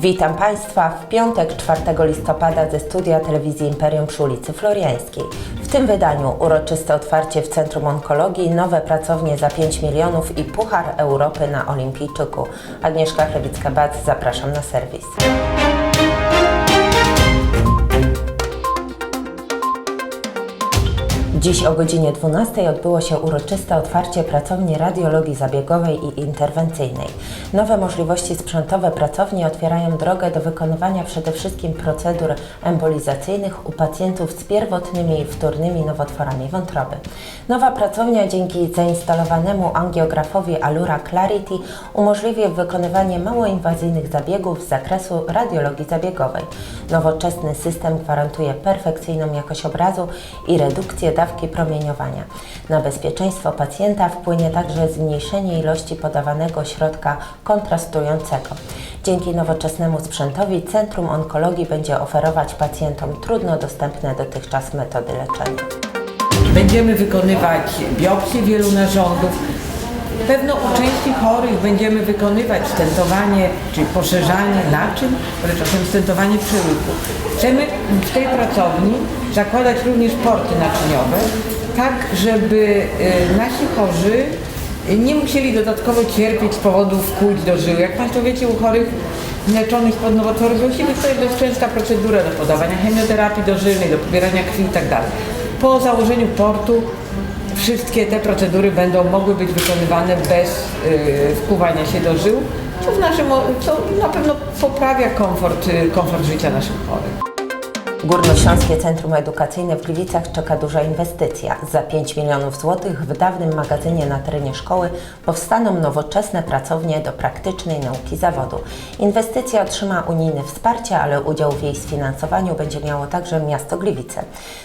Witam Państwa w piątek 4 listopada ze studia telewizji Imperium przy ulicy Floriańskiej. W tym wydaniu uroczyste otwarcie w Centrum Onkologii, nowe pracownie za 5 milionów i Puchar Europy na Olimpijczyku. Agnieszka Chlewicka-Bac, zapraszam na serwis. Dziś o godzinie 12 odbyło się uroczyste otwarcie pracowni radiologii zabiegowej i interwencyjnej. Nowe możliwości sprzętowe pracowni otwierają drogę do wykonywania przede wszystkim procedur embolizacyjnych u pacjentów z pierwotnymi i wtórnymi nowotworami wątroby. Nowa pracownia dzięki zainstalowanemu angiografowi Alura Clarity umożliwi wykonywanie małoinwazyjnych zabiegów z zakresu radiologii zabiegowej. Nowoczesny system gwarantuje perfekcyjną jakość obrazu i redukcję dawki promieniowania. Na bezpieczeństwo pacjenta wpłynie także zmniejszenie ilości podawanego środka kontrastującego. Dzięki nowoczesnemu sprzętowi Centrum Onkologii będzie oferować pacjentom trudno dostępne dotychczas metody leczenia. Będziemy wykonywać biopsję wielu narządów. Pewno u części chorych będziemy wykonywać stentowanie czy poszerzanie naczyń, ale czasem stentowanie przełyku. Chcemy w tej pracowni zakładać również porty naczyniowe, tak żeby y, nasi chorzy nie musieli dodatkowo cierpieć z powodu wkłuć do żył. Jak Państwo wiecie, u chorych leczonych z nowotworu głosimy, to jest dość częsta procedura do podawania chemioterapii dożylnej, do pobierania krwi itd. Po założeniu portu wszystkie te procedury będą mogły być wykonywane bez yy, wkuwania się do żył, co, w naszym, co na pewno poprawia komfort, yy, komfort życia naszych chorych. Górnośląskie Centrum Edukacyjne w Gliwicach czeka duża inwestycja. Za 5 milionów złotych w dawnym magazynie na terenie szkoły powstaną nowoczesne pracownie do praktycznej nauki zawodu. Inwestycja otrzyma unijne wsparcie, ale udział w jej sfinansowaniu będzie miało także miasto Gliwice.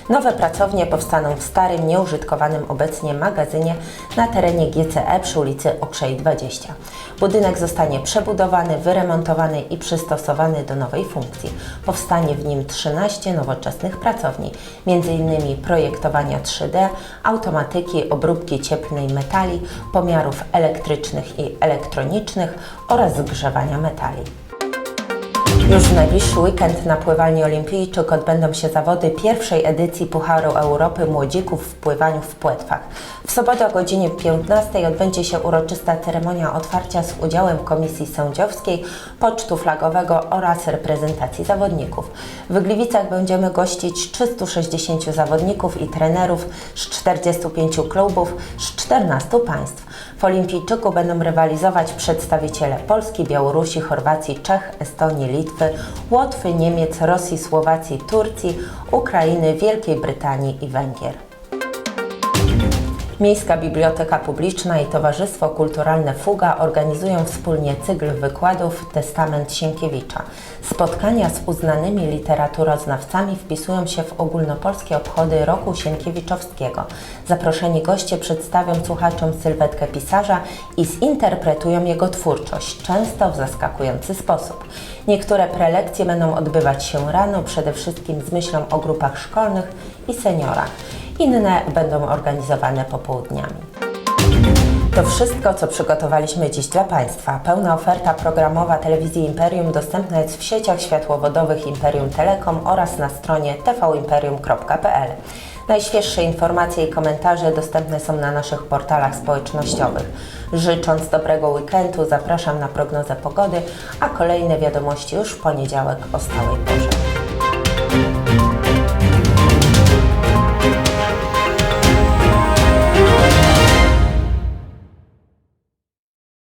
Nowe pracownie powstaną w starym, nieużytkowanym obecnie magazynie na terenie GCE przy ulicy Okrzej 20. Budynek zostanie przebudowany, wyremontowany i przystosowany do nowej funkcji. Powstanie w nim 13 nowoczesnych pracowni, m.in. projektowania 3D, automatyki, obróbki cieplnej metali, pomiarów elektrycznych i elektronicznych oraz zgrzewania metali. Już w najbliższy weekend na pływalni Olimpijczyk odbędą się zawody pierwszej edycji Pucharu Europy Młodzików w pływaniu w płetwach. W sobotę o godzinie 15 odbędzie się uroczysta ceremonia otwarcia z udziałem komisji sędziowskiej, pocztu flagowego oraz reprezentacji zawodników. W Gliwicach będziemy gościć 360 zawodników i trenerów z 45 klubów z 14 państw. W Olimpijczyku będą rywalizować przedstawiciele Polski, Białorusi, Chorwacji, Czech, Estonii, Litwy, Łotwy, Niemiec, Rosji, Słowacji, Turcji, Ukrainy, Wielkiej Brytanii i Węgier. Miejska Biblioteka Publiczna i Towarzystwo Kulturalne Fuga organizują wspólnie cykl wykładów Testament Sienkiewicza. Spotkania z uznanymi literaturoznawcami wpisują się w ogólnopolskie obchody roku Sienkiewiczowskiego. Zaproszeni goście przedstawią słuchaczom sylwetkę pisarza i zinterpretują jego twórczość, często w zaskakujący sposób. Niektóre prelekcje będą odbywać się rano, przede wszystkim z myślą o grupach szkolnych i seniorach. Inne będą organizowane popołudniami. To wszystko, co przygotowaliśmy dziś dla Państwa. Pełna oferta programowa telewizji Imperium dostępna jest w sieciach światłowodowych Imperium Telekom oraz na stronie tvimperium.pl. Najświeższe informacje i komentarze dostępne są na naszych portalach społecznościowych. Życząc dobrego weekendu, zapraszam na prognozę pogody, a kolejne wiadomości już w poniedziałek o stałej porze.